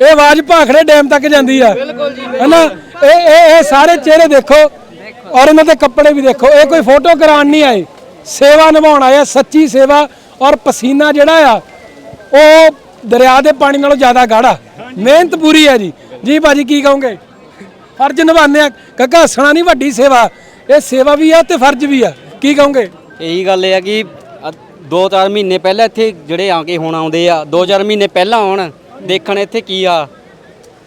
ਇਹ ਆਵਾਜ਼ ਭਾਖੜੇ ਡੈਮ ਤੱਕ ਜਾਂਦੀ ਆ। ਹੈਨਾ? ਇਹ ਇਹ ਇਹ ਸਾਰੇ ਚਿਹਰੇ ਦੇਖੋ ਔਰ ਇਹਨਾਂ ਦੇ ਕੱਪੜੇ ਵੀ ਦੇਖੋ। ਇਹ ਕੋਈ ਫੋਟੋ ਕਰਾਉਣ ਨਹੀਂ ਆਏ। ਸੇਵਾ ਨਿਭਾਉਣ ਆਏ ਆ, ਸੱਚੀ ਸੇਵਾ। ਔਰ ਪਸੀਨਾ ਜਿਹੜਾ ਆ ਉਹ ਦਰਿਆ ਦੇ ਪਾਣੀ ਨਾਲੋਂ ਜ਼ਿਆਦਾ ਗਾੜਾ। ਮਿਹਨਤ ਪੂਰੀ ਹੈ ਜੀ। ਜੀ ਭਾਜੀ ਕੀ ਕਹੋਗੇ? ਫਰਜ਼ ਨਿਭਾਉਂਦੇ ਆ। ਕਾਕਾ ਹੱਸਣਾ ਨਹੀਂ ਵੱਡੀ ਸੇਵਾ। ਇਹ ਸੇਵਾ ਵੀ ਆ ਤੇ ਫਰਜ਼ ਵੀ ਆ। ਕੀ ਕਹੋਗੇ? ਇਹੀ ਗੱਲ ਆ ਕਿ 2-4 ਮਹੀਨੇ ਪਹਿਲਾਂ ਇੱਥੇ ਜਿਹੜੇ ਆ ਕੇ ਹੁਣ ਆਉਂਦੇ ਆ 2-4 ਮਹੀਨੇ ਪਹਿਲਾਂ ਆਉਣ ਦੇਖਣ ਇੱਥੇ ਕੀ ਆ।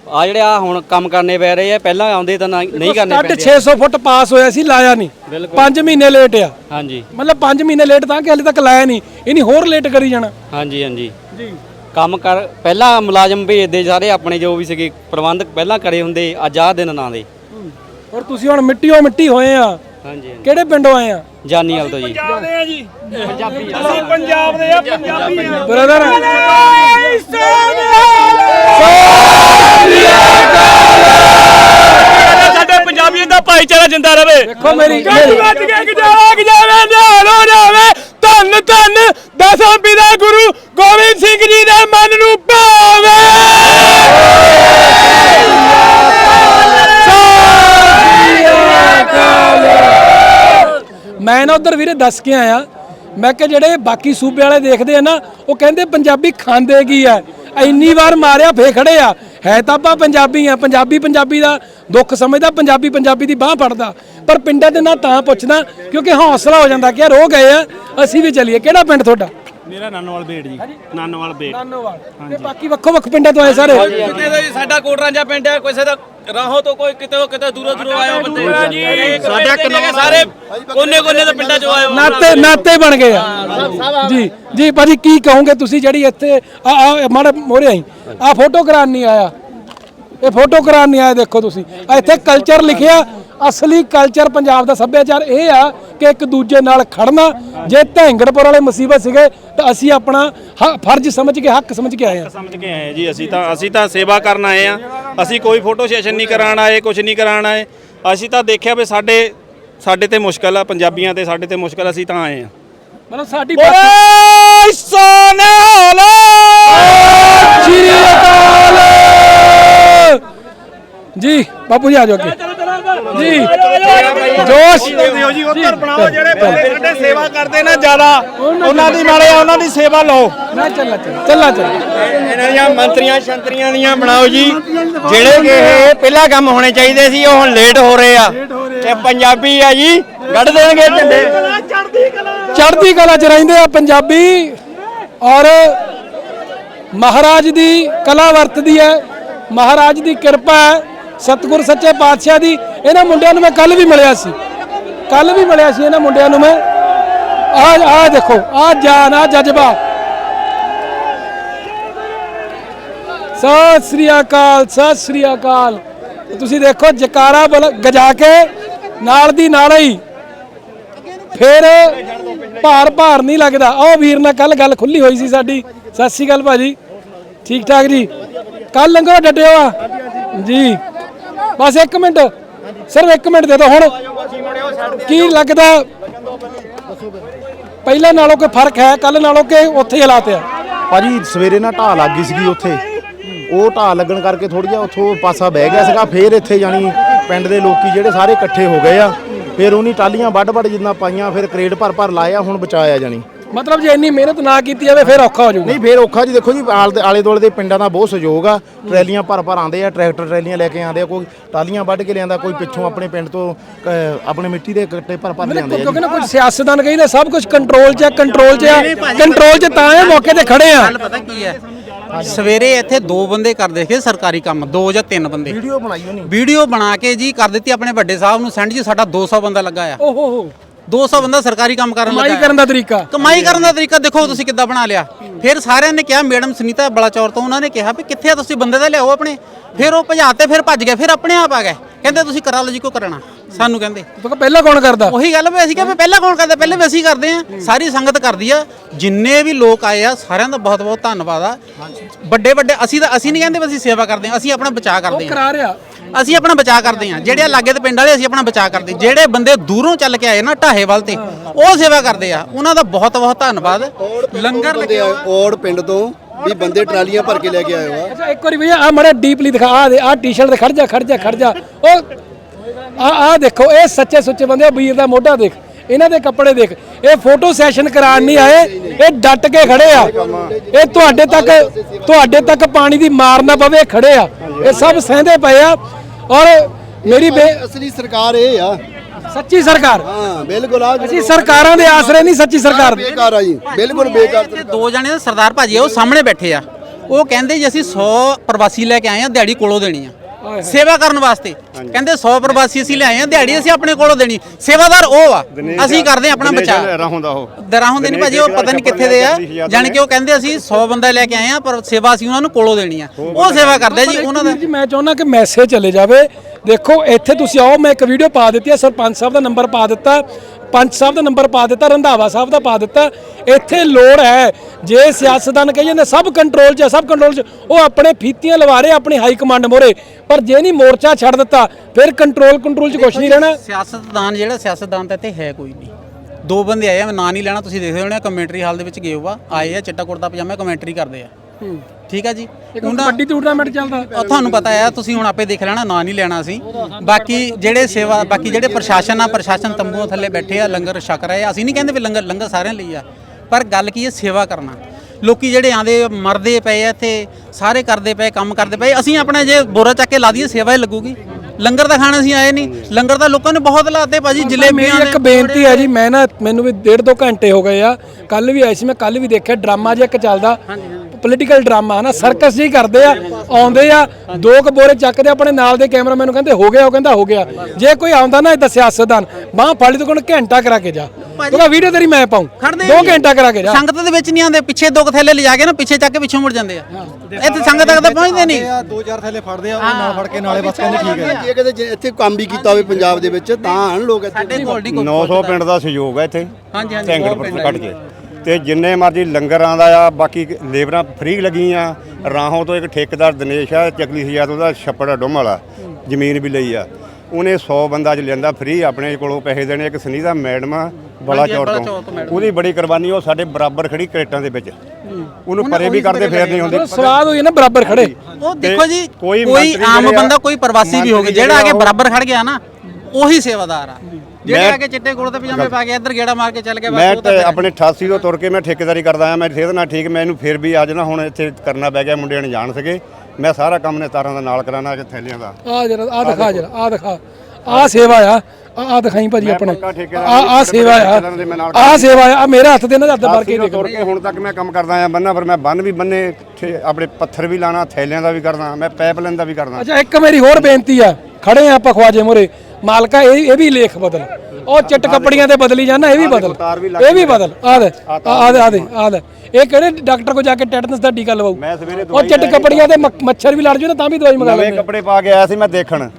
ਆ ਜਿਹੜੇ ਆ ਹੁਣ ਕੰਮ ਕਰਨੇ ਪੈ ਰਹੇ ਆ ਪਹਿਲਾਂ ਆਉਂਦੇ ਤਾਂ ਨਹੀਂ ਕਰਨੇ ਪੈਂਦੇ 600 ਫੁੱਟ ਪਾਸ ਹੋਇਆ ਸੀ ਲਾਇਆ ਨਹੀਂ। 5 ਮਹੀਨੇ ਲੇਟ ਆ। ਹਾਂਜੀ। ਮਤਲਬ 5 ਮਹੀਨੇ ਲੇਟ ਤਾਂ ਕਿ ਹਲੇ ਤੱਕ ਲਾਇਆ ਨਹੀਂ ਇਹਨੀ ਹੋਰ ਲੇਟ ਕਰੀ ਜਾਣਾ। ਹਾਂਜੀ ਹਾਂਜੀ। ਜੀ। ਕੰਮ ਕਰ ਪਹਿਲਾਂ ਮੁਲਾਜ਼ਮ ਭੇਜਦੇ ਸਾਰੇ ਆਪਣੇ ਜੋ ਵੀ ਸੀਗੇ ਪ੍ਰਬੰਧਕ ਪਹਿਲਾਂ ਕਰੇ ਹੁੰਦੇ ਆਹ ਦਿਨ ਨਾ ਦੇ। ਔਰ ਤੁਸੀਂ ਹੁਣ ਮਿੱਟੀਓ ਮਿੱਟੀ ਹੋਏ ਆ। ਹਾਂਜੀ ਹਾਂਜੀ। ਕਿਹੜੇ ਪਿੰਡੋਂ ਆਏ ਆ? ਜਾਨੀਵਾਲ ਤੋਂ ਜੀ। ਬ੍ਰਦਰ। ਸਾਡੇ ਪੰਜਾਬੀਆਂ ਦਾ ਭਾਈਚਾਰਾ ਜਿੰਦਾ ਰਵੇ। ਦੇਖੋ ਮੇਰੀ ਵੱਜ ਕੇ ਗਜਾਗ ਜਾਵੇ ਨਿਹਾਲ ਜਾਵੇ। ਧੰਨ ਧੰਨ ਦਸਾਂ ਪਿਤਾ ਗੁਰੂ ਗੋਬਿੰਦ ਸਿੰਘ ਜੀ ਦੇ ਮਨ ਨੂੰ ਮੈਂ ਨਾ ਉਧਰ ਵੀਰੇ ਦੱਸ ਕੇ ਆਇਆ। ਮੈਂ ਕਿ ਜਿਹੜੇ ਬਾਕੀ ਸੂਬੇ ਵਾਲੇ ਦੇਖਦੇ ਆ ਨਾ ਉਹ ਕਹਿੰਦੇ ਪੰਜਾਬੀ ਖਾਂਦੇ ਕੀ ਆ? ਇੰਨੀ ਵਾਰ ਮਾਰਿਆ ਫੇ ਖੜੇ ਆ। ਹੈ ਤਾਂ ਆਪਾਂ ਪੰਜਾਬੀ ਆ ਪੰਜਾਬੀ ਪੰਜਾਬੀ ਦਾ ਦੁੱਖ ਸਮਝਦਾ ਪੰਜਾਬੀ ਪੰਜਾਬੀ ਦੀ ਬਾਹ ਫੜਦਾ। ਪਰ ਪਿੰਡਾਂ ਦੇ ਨਾਲ ਤਾਂ ਪੁੱਛਦਾ ਕਿਉਂਕਿ ਹੌਸਲਾ ਹੋ ਜਾਂਦਾ ਕਿ ਯਾਰ ਉਹ ਗਏ ਆ ਅਸੀਂ ਵੀ ਚੱਲੀਏ। ਕਿਹੜਾ ਪਿੰਡ ਤੁਹਾਡਾ? ਮੇਰਾ ਨਾਨੋਵਾਲ ਬੇੜ ਜੀ। ਨਾਨੋਵਾਲ ਬੇੜ ਨਾਨੋਵਾਲ। ਤੇ ਬਾਕੀ ਵੱਖੋ ਵੱਖ ਪਿੰਡਾਂ ਤੋਂ ਆਏ ਸਾਰੇ? ਕਿਤੇ ਦਾ ਜੀ ਸਾਡਾ ਕੋਟ ਰਾਂਝਾ ਪਿੰਡ ਹੈ ਕਿਸੇ ਦਾ ਰਾਹੋਂ ਤੋਂ ਕੋਈ ਕਿਤੇ ਕਿਤੇ ਦੂਰੋਂ ਦੂਰੋਂ ਆਏ ਹੋ ਬੰਦੇ ਸਾਡਾ ਕਿੰਨੇ ਸਾਰੇ ਕੋਨੇ ਕੋਨੇ ਦੇ ਪਿੰਡਾਂ ਚੋਂ ਆਏ ਹੋ ਨਾਤੇ ਨਾਤੇ ਬਣ ਗਏ ਆ। ਜੀ ਜੀ ਭਾਜੀ ਕੀ ਕਹੋਗੇ ਤੁਸੀਂ ਜਿਹੜੀ ਇੱਥੇ ਆ ਮਾੜਾ ਮੋਰੇ ਆਈ। ਆ ਫੋਟੋ ਕਰਾਉਣ ਨਹੀਂ ਆਇਆ। ਇਹ ਫੋਟੋ ਕਰਾਉਣ ਨਹੀਂ ਆਇਆ ਦੇਖੋ ਤੁਸੀਂ। ਇੱਥੇ ਕਲਚਰ ਲਿਖਿਆ ਅਸਲੀ ਕਲਚਰ ਪੰਜਾਬ ਦਾ ਸੱਭਿਆਚਾਰ ਇਹ ਆ ਕਿ ਇੱਕ ਦੂਜੇ ਨਾਲ ਖੜਨਾ ਜੇ ਧੈਂਗੜਪੁਰ ਵਾਲੇ ਮੁਸੀਬਤ ਸੀਗੇ ਤਾਂ ਅਸੀਂ ਆਪਣਾ ਹ- ਫਰਜ਼ ਸਮਝ ਕੇ ਹੱਕ ਸਮਝ ਕੇ ਆਏ ਆ ਸਮਝ ਕੇ ਆਏ ਜੀ ਅਸੀਂ ਤਾਂ ਅਸੀਂ ਤਾਂ ਸੇਵਾ ਕਰਨ ਆਏ ਆ। ਅਸੀਂ ਕੋਈ ਫੋਟੋ ਸੈਸ਼ਨ ਨਹੀਂ ਕਰਾਉਣ ਆਏ ਕੁਝ ਨਹੀਂ ਕਰਾਉਣ ਆਏ। ਅਸੀਂ ਤਾਂ ਦੇਖਿਆ ਵੀ ਸਾਡੇ ਸਾਡੇ ਤੇ ਮੁਸ਼ਕਲ ਆ ਪੰਜਾਬੀਆਂ ਤੇ ਸਾਡੇ ਤੇ ਮੁਸ਼ਕਲ ਅਸੀਂ ਤਾਂ ਆਏ ਆ। ਮਤਲਬ ਸਾਡੀ ਸ਼੍ਰੀ ਅਕਾਲ! ਜੀ ਬਾਪੂ ਜੀ ਆ ਜਾਓ ਅੱਗੇ। ਜੀ। ਜੋਸ਼। ਦਿਓ ਜੀ ਉੱਧਰ ਬਣਾਓ ਜਿਹੜੇ ਬੰਦੇ ਸਾਡੇ ਸੇਵਾ ਕਰਦੇ ਨਾ ਜ਼ਿਆਦਾ ਉਹਨਾਂ ਦੀ ਨਾਲੇ ਉਹਨਾਂ ਦੀ ਸੇਵਾ ਲਓ। ਨਾ ਚੱਲਾ ਚੱਲ ਚੱਲਾ। ਚੱਲ ਇਹਨਾਂ ਦੀਆਂ ਮੰਤਰੀਆਂ ਸ਼ੰਤਰੀਆਂ ਦੀਆਂ ਬਣਾਓ ਜੀ। ਜਿਹੜੇ ਕਿ ਇਹ ਪਹਿਲਾਂ ਕੰਮ ਹੋਣੇ ਚਾਹੀਦੇ ਸੀ ਉਹ ਹੁਣ ਲੇਟ ਹੋ ਰਹੇ ਆ। ਤੇ ਪੰਜਾਬੀ ਆ ਜੀ ਕੱਢ ਦੇਣਗੇ ਝੰਡੇ। ਚੜ੍ਹਦੀ ਕਲਾ ਚ ਰਹਿੰਦੇ ਆ ਪੰਜਾਬੀ। ਔਰ ਮਹਾਰਾਜ ਦੀ ਕਲਾ ਵਰਤਦੀ ਹੈ। ਮਹਾਰਾਜ ਦੀ ਕਿਰਪਾ ਹੈ। ਸਤਿਗੁਰ ਸੱਚੇ ਪਾਤਸ਼ਾਹ ਦੀ, ਇਹਨਾਂ ਮੁੰਡਿਆਂ ਨੂੰ ਮੈਂ ਕੱਲ ਵੀ ਮਿਲਿਆ ਸੀ। ਕੱਲ ਵੀ ਮਿਲਿਆ ਸੀ ਇਹਨਾਂ ਮੁੰਡਿਆਂ ਨੂੰ ਮੈਂ। ਆ ਆ ਦੇਖੋ ਆ ਜਾਨ ਆ ਜਜ਼ਬਾ। ਸਤਿ ਸ੍ਰੀ ਅਕਾਲ, ਸਤਿ ਸ੍ਰੀ ਅਕਾਲ। ਤੁਸੀਂ ਦੇਖੋ, ਜਕਾਰਾ ਬਲ ਗਜਾ ਕੇ ਨਾਲ ਦੀ ਨਾਲ ਹੀ ਫਿਰ ਭਾਰ ਭਾਰ ਨਹੀਂ ਲੱਗਦਾ। ਉਹ ਵੀਰ ਨਾਲ ਕੱਲ ਗੱਲ ਖੁੱਲੀ ਹੋਈ ਸੀ ਸਾਡੀ। ਸਤਿ ਸ਼੍ਰੀ ਅਕਾਲ ਭਾਜੀ। ਠੀਕ ਠਾਕ ਜੀ? ਕੱਲ ਲੰਗਰ ਡਟਿਓ ਆ। ਜੀ। ਬਸ 1 ਮਿੰਟ, ਸਿਰਫ 1 ਮਿੰਟ ਦੇ ਦਿਓ ਹੁਣ। ਕੀ ਲੱਗਦਾ, ਪਹਿਲਾਂ ਨਾਲੋਂ ਕੋਈ ਫ਼ਰਕ ਹੈ ਕੱਲ ਨਾਲੋਂ ਕਿ ਉੱਥੇ ਹਾਲਾਤ ਆ? ਭਾਜੀ, ਸਵੇਰੇ ਨਾ ਢਾਹ ਲੱਗ ਗਈ ਸੀਗੀ ਉੱਥੇ। ਉਹ ਢਾਹ ਲੱਗਣ ਕਰਕੇ ਥੋੜੀ ਜਿਹਾ ਉੱਥੋਂ ਪਾਸਾ ਬਹਿ ਗਿਆ ਸੀਗਾ, ਫੇਰ ਇੱਥੇ ਜਾਣੀ ਪਿੰਡ ਦੇ ਲੋਕੀ ਜਿਹੜੇ ਸਾਰੇ ਇਕੱਠੇ ਹੋ ਗਏ ਆ। ਫਿਰ ਉਹਨੀ ਟਾਲੀਆਂ ਵੱਡ ਵੱਡ ਜਿੰਨਾ ਪਾਈਆਂ, ਫਿਰ ਕਰੇਡ ਭਰ ਭਰ ਲਾਇਆ, ਹੁਣ ਬਚਾਇਆ ਜਾਣੀ। ਮਤਲਬ ਜੇ ਇੰਨੀ ਮਿਹਨਤ ਨਾ ਕੀਤੀ ਜਾਵੇ ਫਿਰ ਔਖਾ ਹੋ ਜਾਊਗਾ। ਨਹੀਂ ਫੇਰ ਔਖਾ ਜੀ। ਦੇਖੋ ਜੀ ਆਲ- ਆਲੇ ਦੁਆਲੇ ਦੇ ਪਿੰਡਾਂ ਦਾ ਬਹੁਤ ਸਹਿਯੋਗ ਆ। ਟਰੈਲੀਆਂ ਭਰ ਭਰ ਆਉਂਦੇ ਆ ਟਰੈਕਟਰ ਟਰੈਲੀਆਂ ਲੈ ਕੇ ਆਉਂਦੇ ਆ ਕੋਈ ਟਾਲੀਆਂ ਵੱਢ ਕੇ ਲਿਆਂਦਾ ਕੋਈ ਪਿੱਛੋਂ ਆਪਣੇ ਪਿੰਡ ਤੋਂ ਆਪਣੇ ਮਿੱਟੀ ਦੇ ਗੱਟੇ ਭਰ ਭਰ ਲਿਆਂਦੇ ਆ ਕਿਉਂਕਿ ਨਾ ਕੁਝ ਸਿਆਸਤਦਾਨ ਕਹਿੰਦੇ ਸਭ ਕੁਝ ਕੰਟਰੋਲ 'ਚ ਆ ਕੰਟਰੋਲ 'ਚ ਆ ਕੰਟਰੋਲ 'ਚ ਤਾਂ ਇਹ ਮੌਕੇ ਤੇ ਖੜੇ ਆ। ਗੱਲ ਪਤਾ ਕੀ ਹੈ? ਸਵੇਰੇ ਇੱਥੇ ਦੋ ਬੰਦੇ ਕਰਦੇ ਸੀ ਸਰਕਾਰੀ ਕੰਮ ਦੋ ਜਾਂ ਤਿੰਨ ਬੰਦੇ। ਵੀਡੀਓ ਬਣਾਈ ਉਹਨੇ ਵੀਡੀਓ ਬਣਾ ਕੇ ਜੀ ਕਰ ਦਿੱਤੀ ਆਪਣੇ ਵੱਡੇ ਸਾਹਿਬ ਨੂੰ ਸੈਂਡ ਜੀ ਸਾਡਾ 200 ਬੰਦਾ ਲੱਗਾ ਆ। ਓਹੋ ਹੋ 200 ਬੰਦਾ ਸਰਕਾਰੀ ਕੰਮ ਕਰਨ ਕਮਾਈ ਲੱਗਾ ਕਰਨ ਦਾ ਤਰੀਕਾ। ਕਮਾਈ ਕਰਨ ਦਾ ਤਰੀਕਾ ਦੇਖੋ ਤੁਸੀਂ ਕਿੱਦਾਂ ਬਣਾ ਲਿਆ। ਫਿਰ ਸਾਰਿਆਂ ਨੇ ਕਿਹਾ ਮੈਡਮ ਸੁਨੀਤਾ ਬਲਾਚੌਰ ਤੋਂ ਉਹਨਾਂ ਨੇ ਕਿਹਾ ਵੀ ਕਿੱਥੇ ਆ ਤੁਸੀਂ ਬੰਦੇ ਤਾਂ ਲਿਆਓ ਆਪਣੇ। ਫਿਰ ਉਹ ਭਜਾਤੇ ਫਿਰ ਭੱਜ ਗਏ ਫਿਰ ਆਪਣੇ ਆਪ ਆ ਗਏ। ਕਹਿੰਦੇ ਤੁਸੀਂ ਕਰਾ ਲਓ ਜੀ ਕੋ ਕਰਨਾ ਸਾਨੂੰ ਕਹਿੰਦੇ। ਤੂੰ ਪਹਿਲਾਂ ਕੌਣ ਕਰਦਾ? ਉਹੀ ਗੱਲ ਵੀ ਅਸੀਂ ਕਿਹਾ ਵੀ ਪਹਿਲਾਂ ਕੌਣ ਕਰਦਾ? ਪਹਿਲੇ ਵੀ ਅਸੀਂ ਕਰਦੇ ਆ ਸਾਰੀ ਸੰਗਤ ਕਰਦੀ ਆ। ਜਿੰਨੇ ਵੀ ਲੋਕ ਆਏ ਆ ਸਾਰਿਆਂ ਦਾ ਬਹੁਤ ਬਹੁਤ ਧੰਨਵਾਦ ਆ। ਵੱਡੇ ਵੱਡੇ ਅਸੀਂ ਤਾਂ ਅਸੀਂ ਨਹੀਂ ਕਹਿੰਦੇ ਵੀ ਅਸੀਂ ਸੇਵਾ ਕਰਦੇ ਆ ਅਸੀਂ ਆਪਣਾ ਬਚਾਅ ਕਰਦੇ ਆ ਕਰਾ ਰਿਹਾ। ਅਸੀਂ ਆਪਣਾ ਬਚਾਅ ਕਰਦੇ ਹਾਂ। ਜਿਹੜੇ ਲਾਗੇ ਦੇ ਪਿੰਡ ਵਾਲੇ ਅਸੀਂ ਆਪਣਾ ਬਚਾਅ ਕਰਦੇ ਜਿਹੜੇ ਬੰਦੇ ਦੂਰੋਂ ਚੱਲ ਕੇ ਆਏ ਨਾ ਢਾਹੇ ਵੱਲ ਤੇ ਉਹ ਸੇਵਾ ਕਰਦੇ ਆ। ਉਹਨਾਂ ਦਾ ਬਹੁਤ ਬਹੁਤ ਧੰਨਵਾਦ। ਲੰਗਰ ਲੱਗਿਆ। ਔੜ ਪਿੰਡ ਤੋਂ ਵੀ ਬੰਦੇ ਟਰਾਲੀਆਂ ਭਰ ਕੇ ਲੈ ਕੇ ਆਏ ਹੋਆ ਅੱਛਾ ਇੱਕ ਵਾਰੀ ਭਈਆ ਆ ਮੜਾ ਡੀਪਲੀ ਦਿਖਾ ਆ ਦੇ ਆ ਟੀ-ਸ਼ਰਟ ਤੇ ਖੜ ਜਾ ਖੜ ਜਾ ਖੜ ਜਾ। ਉਹ ਆ ਆ ਦੇਖੋ ਇਹ ਸੱਚੇ ਸੁੱਚੇ ਬੰਦੇ ਆ, ਵੀਰ ਦਾ ਮੋਢਾ ਦੇਖ। ਇਹਨਾਂ ਦੇ ਕੱਪੜੇ ਦੇਖ। ਇਹ ਫੋਟੋ ਸੈਸ਼ਨ ਕਰਾਉਣ ਨਹੀਂ ਆਏ ਇਹ ਡਟ ਕੇ ਖੜੇ ਆ। ਇਹ ਤੁਹਾਡੇ ਤੱਕ ਤੁਹਾਡੇ ਤੱਕ ਪਾਣੀ ਦੀ ਮਾਰ ਨਾ ਪਵੇ ਖੜੇ ਆ। ਇਹ ਸਭ ਸਹਿੰਦੇ ਪਏ ਆ। ਔਰ ਮੇਰੀ ਬੇ ਅਸਲੀ ਸਰਕਾਰ ਇਹ ਆ। ਸੱਚੀ ਸਰਕਾਰ। ਹਾਂ ਬਿਲਕੁਲ ਆ। ਅਸੀਂ ਸਰਕਾਰਾਂ ਦੇ ਆਸਰੇ ਨਹੀਂ ਸੱਚੀ ਸਰਕਾਰ ਦੇ ਬੇਕਾਰ ਆ ਜੀ। ਬਿਲਕੁਲ ਬੇਕਾਰ ਇੱਥੇ ਦੋ ਜਣੇ ਨਾ ਸਰਦਾਰ ਭਾਜੀ ਆ, ਉਹ ਸਾਹਮਣੇ ਬੈਠੇ ਆ। ਉਹ ਕਹਿੰਦੇ ਜੀ ਅਸੀਂ 100 ਪ੍ਰਵਾਸੀ ਲੈ ਕੇ ਆਏ ਆ ਦਿਹਾੜੀ ਕੋਲੋਂ ਦੇਣੀ ਆ। ਸੇਵਾ ਕਰਨ ਵਾਸਤੇ। ਕਹਿੰਦੇ 100 ਪ੍ਰਵਾਸੀ ਅਸੀਂ ਲਿਆਏ ਆ ਦਿਹਾੜੀ ਅਸੀਂ ਆਪਣੇ ਕੋਲੋਂ ਦੇਣੀ। ਸੇਵਾਦਾਰ ਉਹ ਆ। ਅਸੀਂ ਕਰਦੇ ਆ ਆਪਣਾ ਬਚਾਅ ਹੁੰਦਾ ਉਹ। ਦਰਾਂ ਹੁੰਦੇ ਨਹੀਂ ਭਾਜੀ ਉਹ ਪਤਾ ਨਹੀਂ ਕਿੱਥੇ ਦੇ ਆ। ਜਾਣੀ ਕਿ ਉਹ ਕਹਿੰਦੇ ਅਸੀਂ 100 ਬੰਦਾ ਲੈ ਕੇ ਆਏ ਆ ਪਰ ਸੇਵਾ ਅਸੀਂ ਉਹਨਾਂ ਨੂੰ ਕੋਲੋਂ ਦੇਣੀ ਆ। ਉਹ ਸੇਵਾ ਕਰਦੇ ਆ ਜੀ ਉਹਨਾਂ ਦਾ। ਜੀ ਮੈਂ ਚਾਹੁੰਦਾ ਕਿ ਮੈਸੇਜ ਚਲੇ ਜਾਵੇ। ਦੇਖੋ ਇੱਥੇ ਤੁਸੀਂ ਆਓ ਮੈਂ ਇੱਕ ਵੀਡੀਓ ਪਾ ਦਿੱਤੀ ਹੈ ਸਰਪੰਚ ਸਾਹਿਬ ਦਾ ਨੰਬਰ ਪਾ ਦਿੱਤਾ। ਪੰਚ ਸਾਹਿਬ ਦਾ ਨੰਬਰ ਪਾ ਦਿੱਤਾ ਰੰਧਾਵਾ ਸਾਹਿਬ ਦਾ ਪਾ ਦਿੱਤਾ। ਇੱਥੇ ਲੋੜ ਹੈ ਜੇ ਸਿਆਸਤਦਾਨ ਕਹੀ ਜਾਂਦੇ ਸਭ ਕੰਟਰੋਲ 'ਚ ਹੈ, ਸਭ ਕੰਟਰੋਲ 'ਚ ਉਹ ਆਪਣੇ ਫੀਤੀਆਂ ਲਵਾ ਰਹੇ ਆਪਣੀ ਹਾਈ ਕਮਾਂਡ ਮੋਰੇ ਪਰ ਜੇ ਨਹੀਂ ਮੋਰਚਾ ਛੱਡ ਦਿੱਤਾ ਫਿਰ ਕੰਟਰੋਲ ਕੰਟਰੋਲ 'ਚ ਕੁਝ ਨਹੀਂ ਰਹਿਣਾ। ਸਿਆਸਤਦਾਨ ਜਿਹੜਾ ਸਿਆਸਤਦਾਨ ਤਾਂ ਇੱਥੇ ਹੈ ਕੋਈ ਨਹੀਂ। ਦੋ ਬੰਦੇ ਆਏ ਆ ਮੈਂ ਨਾਂ ਨਹੀਂ ਲੈਣਾ ਤੁਸੀਂ ਦੇਖਦੇ ਹੋਣੇ ਕਮੈਂਟਰੀ ਹਾਲ ਦੇ ਵਿੱਚ ਗਏ ਹੋਆ ਆਏ ਆ ਚਿੱਟਾ ਕੁੜਤਾ ਪਜਾਮਾ ਕਮੈਂਟਰੀ ਕਰਦੇ ਆ। ਠੀਕ ਆ ਜੀ? ਉਹਨਾਂ ਵੱਡੀ ਟੂਰਨਾਮੈਂਟ ਚੱਲਦਾ। ਉਹ ਤੁਹਾਨੂੰ ਪਤਾ ਹੈ ਤੁਸੀਂ ਹੁਣ ਆਪੇ ਦੇਖ ਲੈਣਾ ਨਾਂ ਨਹੀਂ ਲੈਣਾ ਸੀ ਬਾਕੀ ਜਿਹੜੇ ਸੇਵਾ ਬਾਕੀ ਜਿਹੜੇ ਪ੍ਰਸ਼ਾਸਨ ਆ ਪ੍ਰਸ਼ਾਸਨ ਤੰਬੂਆਂ ਥੱਲੇ ਬੈਠੇ ਆ ਲੰਗਰ ਛਕ ਰਹੇ ਆ। ਅਸੀਂ ਨਹੀਂ ਕਹਿੰਦੇ ਵੀ ਲੰਗਰ ਲੰਗਰ ਸਾਰਿਆਂ ਲਈ ਆ ਪਰ ਗੱਲ ਕੀ ਹੈ ਸੇਵਾ ਕਰਨਾ। ਲੋਕੀ ਜਿਹੜੇ ਆਂਦੇ ਮਰਦੇ ਪਏ ਆ ਇੱਥੇ ਸਾਰੇ ਕਰਦੇ ਪਏ ਕੰਮ ਕਰਦੇ ਪਏ ਅਸੀਂ ਆਪਣਾ ਜੇ ਬੋਰਾ ਚੱਕ ਕੇ ਲਾ ਦਈਏ ਸੇਵਾ ਹੀ ਲੱਗੂਗੀ। ਲੰਗਰ ਤਾਂ ਖਾਣ ਅਸੀਂ ਆਏ ਨਹੀਂ। ਲੰਗਰ ਤਾਂ ਲੋਕਾਂ ਨੇ ਬਹੁਤ ਲਾਤੇ ਭਾਜੀ ਜਲੇਬੀਆਂ ਮੇਰੀ ਇੱਕ ਬੇਨਤੀ ਹੈ ਜੀ ਮੈਂ ਨਾ ਮੈਨੂੰ ਵੀ ਡੇਢ ਦੋ ਘੰਟੇ ਹੋ ਗਏ ਆ। ਕੱਲ ਵੀ ਆਈ ਸੀ ਮੈਂ ਕੱਲ ਵੀ ਦੇਖਿਆ ਡਰਾਮਾ ਜਿਹਾ ਇੱਕ ਚੱਲਦਾ। ਪੋਲੀਟੀਕਲ ਡਰਾਮਾ ਨਾ ਸਰਕਸ ਜੀ ਕਰਦੇ ਆ ਆਉਂਦੇ ਆ ਦੋ ਕੁ ਬੋਰੇ ਚੱਕਦੇ ਆਪਣੇ ਨਾਲ ਦੇ ਕੈਮਰਾਮੈਨ ਨੂੰ ਕਹਿੰਦੇ ਹੋ ਗਿਆ ਉਹ ਕਹਿੰਦਾ ਹੋ ਗਿਆ। ਜੇ ਕੋਈ ਆਉਂਦਾ ਨਾ ਇਹ ਸਿਆਸਤਦਾਨ ਬਾਹ ਫਾੜੀ ਤੋਂ ਕੋਣ ਘੰਟਾ ਕਰਾ ਕੇ ਜਾ। ਉਹਦਾ ਵੀਡੀਓ ਤੇਰੀ ਮੈਂ ਪਾਉਂ ਦੋ ਜੀ। ਘੰਟਾ ਕਰਾ ਕੇ ਜਾ। ਸੰਗਤ ਦੇ ਵਿੱਚ ਨਹੀਂ ਆਉਂਦੇ ਪਿੱਛੇ ਦੋ ਕੁ ਥੈਲੇ ਲਿਜਾ ਕੇ ਨਾ ਪਿੱਛੇ ਚੱਕ ਕੇ ਪਿੱਛੋਂ ਮੁੜ ਜਾਂਦੇ ਆ। ਇੱਥੇ ਸੰਗਤ ਤੱਕ ਤਾਂ ਪਹੁੰਚਦੇ ਨਹੀਂ। ਦੋ ਚਾਰ ਥੈਲੇ ਫੜਦੇ ਆ ਉਹ ਨਾਲ ਫੜ ਕੇ ਨਾਲੇ ਬਸ ਕਹਿੰਦੇ ਠੀਕ ਹੈ। ਜੇ ਕਿਤੇ ਜੇ ਇੱਥੇ ਕੰਮ ਵੀ ਕੀਤਾ ਹੋਵੇ ਪੰਜਾਬ ਦੇ ਵਿੱਚ ਤਾਂ ਆਣ ਲੋਕ ਇੱਥੇ। ਸਾਡੇ ਕੋਲ ਨਹੀਂ ਕੋਈ 900 ਪਿੰਡ ਦਾ ਸਹਿਯੋਗ ਹੈ ਇੱਥੇ। ਹਾਂਜੀ ਹਾਂਜੀ। ਕੱਢ ਕੇ। ਤੇ ਜਿੰਨੇ ਮਰਜ਼ੀ ਲੰਗਰ ਆਂਦਾ ਆ ਬਾਕੀ ਲੇਬਰਾਂ ਫ੍ਰੀ ਲੱਗੀਆਂ। ਰਾਹੋਂ ਤੋਂ ਇੱਕ ਠੇਕੇਦਾਰ ਦਿਨੇਸ਼ ਆ ਚਕਲੀ ਹਜ਼ਾਰ ਉਹਦਾ ਛੱਪੜ ਡੁੰਮ ਵਾਲਾ ਜ਼ਮੀਨ ਵੀ ਲਈ ਆ। ਉਹਨੇ 100 ਬੰਦਾ ਚ ਲੈਂਦਾ ਫ੍ਰੀ ਆਪਣੇ ਕੋਲੋਂ ਪੈਸੇ ਦੇਣੇ ਇੱਕ ਸੁਨੀਤਾ ਮੈਡਮ ਆ ਬੜਾ ਚੌੜ ਤੋਂ। ਉਹਦੀ ਬੜੀ ਕੁਰਬਾਨੀ ਉਹ ਸਾਡੇ ਬਰਾਬਰ ਖੜੀ ਕਰੇਟਾਂ ਦੇ ਵਿੱਚ। ਉਹਨੂੰ ਪਰੇ ਵੀ ਕਰਦੇ ਫੇਰ ਨਹੀਂ ਹੁੰਦੀ। ਸਵਾਦ ਹੋਈ ਨਾ ਬਰਾਬਰ ਖੜੇ। ਉਹ ਦੇਖੋ ਜੀ ਕੋਈ ਆਮ ਬੰਦਾ ਕੋਈ ਪ੍ਰਵਾਸੀ ਵੀ ਹੋਵੇ ਜਿਹੜਾ ਆ ਕੇ ਬਰਾਬਰ ਖੜ ਗਿਆ ਨਾ ਉਹੀ ਸੇਵਾਦਾਰ ਆ। ਜਿਹੜੇ ਆ ਕੇ ਚਿੱਟੇ ਕੋਲ ਤੇ ਪਜਾਮੇ ਪਾ ਕੇ ਇੱਧਰ ਗੇੜਾ ਮਾਰ ਕੇ ਚੱਲ ਗਿਆ ਮੈਂ ਤਾਂ ਆਪਣੇ 88 ਤੋਂ ਤੁਰ ਕੇ ਮੈਂ ਠੇਕੇਦਾਰੀ ਕਰਦਾ ਆ ਮੈਂ ਸਿਹਤ ਨਾਲ ਠੀਕ ਮੈਨੂੰ ਫਿਰ ਵੀ ਅੱਜ ਨਾ ਹੁਣ ਇੱਥੇ ਕਰਨਾ ਪੈ ਗਿਆ ਮੁੰਡਿਆਂ ਨੇ ਜਾਣ ਸਕੇ। ਮੈਂ ਸਾਰਾ ਕੰਮ ਨੇ ਤਾਰਾਂ ਦਾ ਨਾਲ ਕਰਾਣਾ ਕਿ ਥੈਲਿਆਂ ਦਾ। ਆ ਜਰਾ ਆ ਦਿਖਾ ਜਰਾ ਆ ਦਿਖਾ। ਆ ਸੇਵਾ ਆ ਆ ਦਿਖਾਈ ਭਾਜੀ ਆਪਣੇ। ਆ ਆ ਸੇਵਾ ਆ। ਠੇਕੇਦਾਰਾਂ ਦੇ ਮੈਂ ਨਾਲ ਆ ਸੇਵਾ ਆ ਆਹ ਮੇਰਾ ਹੱਥ ਦੇ ਨਾਲ ਹੱਥ ਭਰ ਕੇ ਤੋਂ ਦੇਖ ਤੁਰ ਕੇ ਹੁਣ ਤੱਕ ਮੈਂ ਕੰਮ ਕਰਦਾ ਆ ਬੰਨਾ ਪਰ ਮੈਂ ਬੰਨ ਵੀ ਬੰਨੇ ਆਪਣੇ ਪੱਥਰ ਵੀ ਲਾਣਾ ਥੈਲਿਆਂ ਦਾ ਵੀ ਕਰਦਾ ਮੈਂ ਪਾਈਪਲਾਈਨ ਦਾ ਵੀ ਕਰਦਾ। ਅੱਛਾ ਇੱਕ ਮੇਰੀ ਹੋਰ ਬੇਨਤੀ ਆ ਖੜੇ ਆ ਆਪਾਂ ਖਵਾਜੇ ਮੋਰੇ ਮਾਲਕਾ ਇਹ ਇਹ ਵੀ ਲੇਖ ਬਦਲ। ਉਹ ਚਿੱਟ ਕੱਪੜੀਆਂ ਤੇ ਬਦਲੀ ਜਾਣਾ ਇਹ ਵੀ ਬਦਲ। ਇਹ ਵੀ ਬਦਲ। ਆ ਦੇ ਆ ਦੇ ਆ ਦੇ ਆ ਦੇ। ਇਹ ਕਿਹੜੇ ਡਾਕਟਰ ਕੋ ਜਾ ਕੇ ਟੈਟਨਸ ਦਾ ਟੀਕਾ ਲਵਾਉ ਮੈਂ ਸਵੇਰੇ ਉਹ ਚਿੱਟ ਕੱਪੜੀਆਂ ਤੇ ਮ- ਮੱਛਰ ਵੀ ਲੜ ਜੂ ਨਾ ਤਾਂ ਵੀ ਦਵਾਈ ਮੰਗਾ ਨਵੇਂ ਲੈਂਦੇ ਕੱਪੜੇ ਪਾ ਕੇ ਆਇਆ ਸੀ ਮੈਂ ਦੇਖਣ।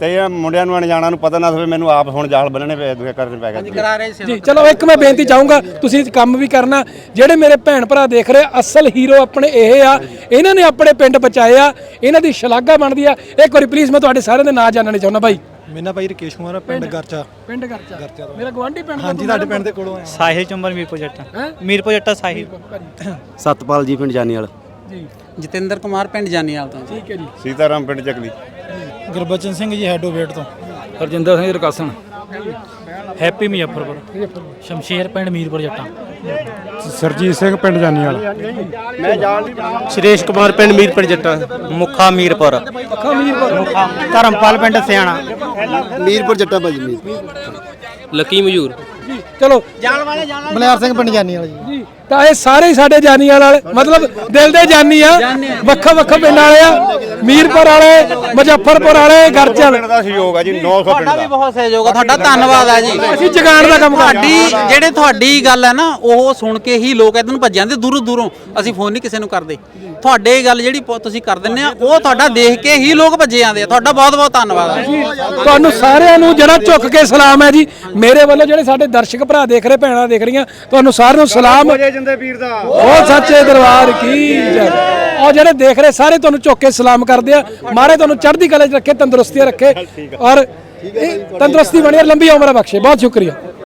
ਤੇ ਇਹ ਮੁੰਡਿਆਂ ਨੂੰ ਅਣਜਾਣਾ ਨੂੰ ਪਤਾ ਨਾ ਹੋਵੇ ਮੈਨੂੰ ਆਪ ਹੁਣ ਜਾਲ ਬੰਨਣੇ ਪਏ ਦੂਏ ਕਰਨੇ ਪੈ ਗਏ। ਕਰਾ ਰਹੇ ਸੇਵਾ ਜੀ ਚਲੋ ਇੱਕ ਮੈਂ ਬੇਨਤੀ ਚਾਹੂੰਗਾ ਤੁਸੀਂ ਕੰਮ ਵੀ ਕਰਨਾ। ਜਿਹੜੇ ਮੇਰੇ ਭੈਣ ਭਰਾ ਦੇਖ ਰਹੇ ਅਸਲ ਹੀਰੋ ਆਪਣੇ ਇਹ ਆ। ਇਹਨਾਂ ਨੇ ਆਪਣੇ ਪਿੰਡ ਬਚਾਏ ਆ। ਇਹਨਾਂ ਦੀ ਸ਼ਲਾਘਾ ਬਣਦੀ ਆ। ਇੱਕ ਵਾਰੀ ਪਲੀਜ਼ ਮੈਂ ਤੁਹਾਡੇ ਸਾਰਿਆਂ ਦੇ ਨਾਂ ਜਾਣਨੇ ਚਾਹੁੰਦਾ ਭਾਈ। ਮੇਨਾ ਭਾਈ ਰਕੇਸ਼ ਕੁਮਾਰ ਆ, ਪਿੰਡ ਗਰਚਾ। ਪਿੰਡ ਗਰਚਾ। ਮੇਰਾ ਗਵਾਂਢੀ ਪਿੰਡ ਹਾਂਜੀ ਤੁਹਾਡੇ ਪਿੰਡ ਦੇ ਕੋਲੋਂ ਆਇਆ ਸਾਹਿਲ ਚੰਬਰ ਮੀਰਪੁਰ ਜੱਟਾ ਹੈਂ? ਮੀਰਪੁਰ ਜੱਟਾ ਸਾਹਿਲ। ਸਤਪਾਲ ਜੀ ਪਿੰਡ ਜਾਨੀ ਵਾਲਾ ਜੀ। ਜਤਿੰਦਰ ਕੁਮਾਰ ਪਿੰਡ ਜਾਨੀਵਾਲ ਤੋਂ। ਠੀਕ ਹੈ ਜੀ। ਸੀਤਾਰਾਮ ਪਿੰਡ ਚੱਕਲੀ ਗੁਰਬਚਨ ਸਿੰਘ ਜੀ ਹੈਡੋਵੇਟ ਤੋਂ। ਹਰਜਿੰਦਰ ਸਿੰਘ ਰਕਾਸਣ। ਹੈਪੀ ਮੁਜ਼ੱਫਰਪੁਰ ਸ਼ਮਸ਼ੇਰ ਪਿੰਡ ਮੀਰਪੁਰ ਜੱਟਾ। ਸਰਜੀਤ ਸਿੰਘ ਪਿੰਡ ਜਾਨੀ ਵਾਲਾ ਸ਼੍ਰੇਸ਼ ਕੁਮਾਰ ਪਿੰਡ ਮੀਰਪੁਰ ਜੱਟਾ। ਮੁੱਖਾ ਮੀਰਪੁਰ। ਧਰਮਪਾਲ ਪਿੰਡ ਸਿਆਣਾ। ਮੀਰਪੁਰ ਜੱਟਾ ਭਾਜੀ ਮੀਰ ਲੱਕੀ ਮਜੂਰ ਜੀ ਚਲੋ। ਬਲਿਆਰ ਸਿੰਘ ਪਿੰਡ ਜਾਨੀ ਵਾਲਾ ਜੀ। ਜੀ। ਤਾਂ ਇਹ ਸਾਰੇ ਹੀ ਸਾਡੇ ਜਾਨੀਆਂ ਵਾਲੇ ਮਤਲਬ ਦਿਲ ਦੇ ਜਾਨੀ ਆ ਵੱਖੋ ਵੱਖੋ ਪਿੰਡ ਵਾਲੇ ਆ ਮੀਰਪੁਰ ਵਾਲੇ ਮੁਜ਼ੱਫਰਪੁਰ ਵਾਲੇ ਗਰਚਲ ਪਿੰਡ ਦਾ ਸਹਿਯੋਗ ਆ ਜੀ 900 ਪਿੰਡ ਤੁਹਾਡਾ ਵੀ ਦਾ ਬਹੁਤ ਸਹਿਯੋਗ ਆ ਤੁਹਾਡਾ ਧੰਨਵਾਦ ਆ ਜੀ। ਅਸੀਂ ਜਗਾਣ ਦਾ ਕੰਮ ਕਰਦੇ ਤੁਹਾਡੀ ਜਿਹੜੇ ਤੁਹਾਡੀ ਗੱਲ ਹੈ ਨਾ ਉਹ ਸੁਣ ਕੇ ਹੀ ਲੋਕ ਇਧਰ ਨੂੰ ਭੱਜ ਜਾਂਦੇ ਦੂਰੋਂ ਦੂਰੋਂ ਅਸੀਂ ਫੋਨ ਨਹੀਂ ਕਿਸੇ ਨੂੰ ਕਰਦੇ। ਤੁਹਾਡੇ ਗੱਲ ਜਿਹੜੀ ਤੁਸੀਂ ਕਰ ਦਿੰਦੇ ਆ ਉਹ ਤੁਹਾਡਾ ਦੇਖ ਕੇ ਹੀ ਲੋਕ ਭੱਜੇ ਜਾਂਦੇ ਆ। ਤੁਹਾਡਾ ਬਹੁਤ ਬਹੁਤ ਧੰਨਵਾਦ ਆ ਤੁਹਾਨੂੰ ਸਾਰਿਆਂ ਨੂੰ ਜਿਹੜਾ ਝੁੱਕ ਕੇ ਸਲਾਮ ਹੈ ਜੀ। ਮੇਰੇ ਵੱਲੋਂ ਜਿਹੜੇ ਸਾਡੇ ਦਰਸ਼ਕ ਭਰਾ ਦੇਖ ਰਹੇ ਭੈਣਾਂ ਦੇਖ ਰਹੀਆਂ ਤੁਹਾਨੂੰ ਸਾਰਿਆਂ ਨੂੰ ਸਲਾਮ। ਜਿੰਦੇ ਵੀਰ ਦਾ। ਉਹ ਸੱਚੇ ਦਰਬਾਰ ਕੀ ਜੈ। ਔਰ ਜਿਹੜੇ ਦੇਖ ਰਹੇ, ਸਾਰੇ ਤੁਹਾਨੂੰ ਝੁੱਕ ਕੇ ਸਲਾਮ ਕਰਦੇ ਆ। ਮਾਰੇ ਤੁਹਾਨੂੰ ਚੜ੍ਹਦੀ ਕਲਾ 'ਚ ਰੱਖੇ ਤੰਦਰੁਸਤੀ ਰੱਖੇ। ਔਰ ਇਹ ਤੰਦਰੁਸਤੀ ਬਣੀ ਔਰ ਲੰਬੀ ਉਮਰ ਬਖਸ਼ੇ। ਬਹੁਤ ਸ਼ੁਕਰੀਆ।